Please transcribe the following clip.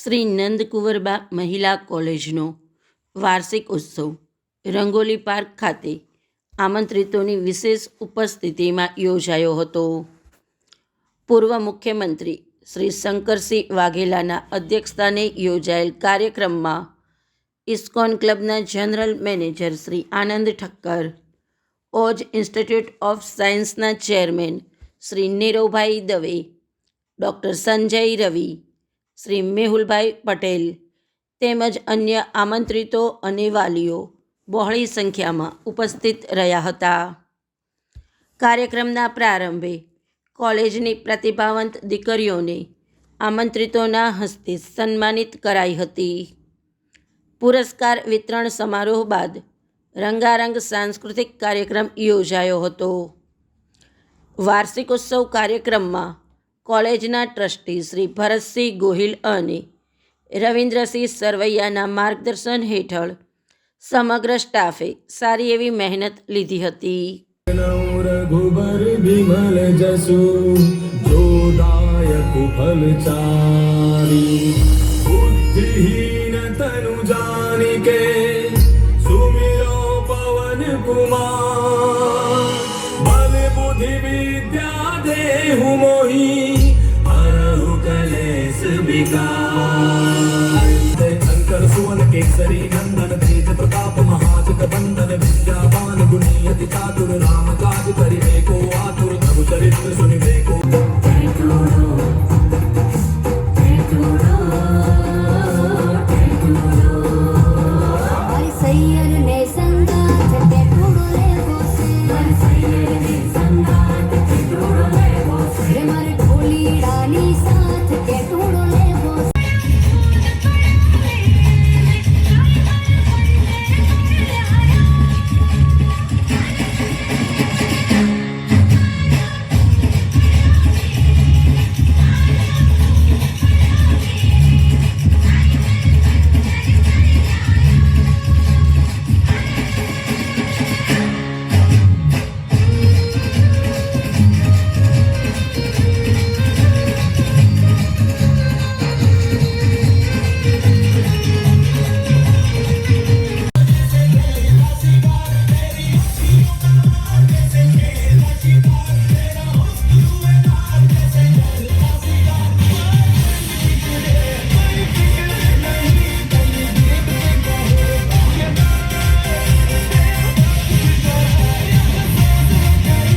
શ્રી નંદકુંવરબા મહિલા કોલેજનો વાર્ષિક ઉત્સવ, રંગોલી પાર્ક ખાતે આમંત્રિતોની વિશેષ ઉપસ્થિતિમાં યોજાયો હતો. પૂર્વ મુખ્યમંત્રી શ્રી શંકરસિંહ વાઘેલાના અધ્યક્ષસ્થાને યોજાયેલ કાર્યક્રમમાં ISKCON ક્લબના general manager Shri Anand Thakkar, Oj institute of સાયન્સના ચેરમેન શ્રી નીરવભાઈ દવે, ડૉક્ટર સંજય રવિ શ્રી મેહુલભાઈ પટેલ તેમજ અન્ય આમંત્રિતો અને વાલીઓ બહોળી સંખ્યામાં ઉપસ્થિત રહ્યા હતા. કાર્યક્રમના પ્રારંભે કોલેજની પ્રતિભાવંત દીકરીઓને આમંત્રિતોના હસ્તે સન્માનિત કરાઈ હતી. પુરસ્કાર વિતરણ સમારોહ બાદ રંગારંગ સાંસ્કૃતિક કાર્યક્રમ યોજાયો હતો. વાર્ષિકોત્સવ કાર્યક્રમમાં કોલેજના ટ્રસ્ટી શ્રી ભરતસિંહ ગોહિલ અને રવિન્દ્રસિંહ સરવૈયાના માર્ગદર્શન હેઠળ સમગ્ર સ્ટાફે સારી એવી મહેનત લીધી હતી. કુમાર. બલ બુદ્ધિ વિદ્યા દેહુ મોહી. शंकर सुवन केसरी नंदन तेज प्रताप महाजत बंदन विद्यावान गुणी अति चातुर राम काज करिवे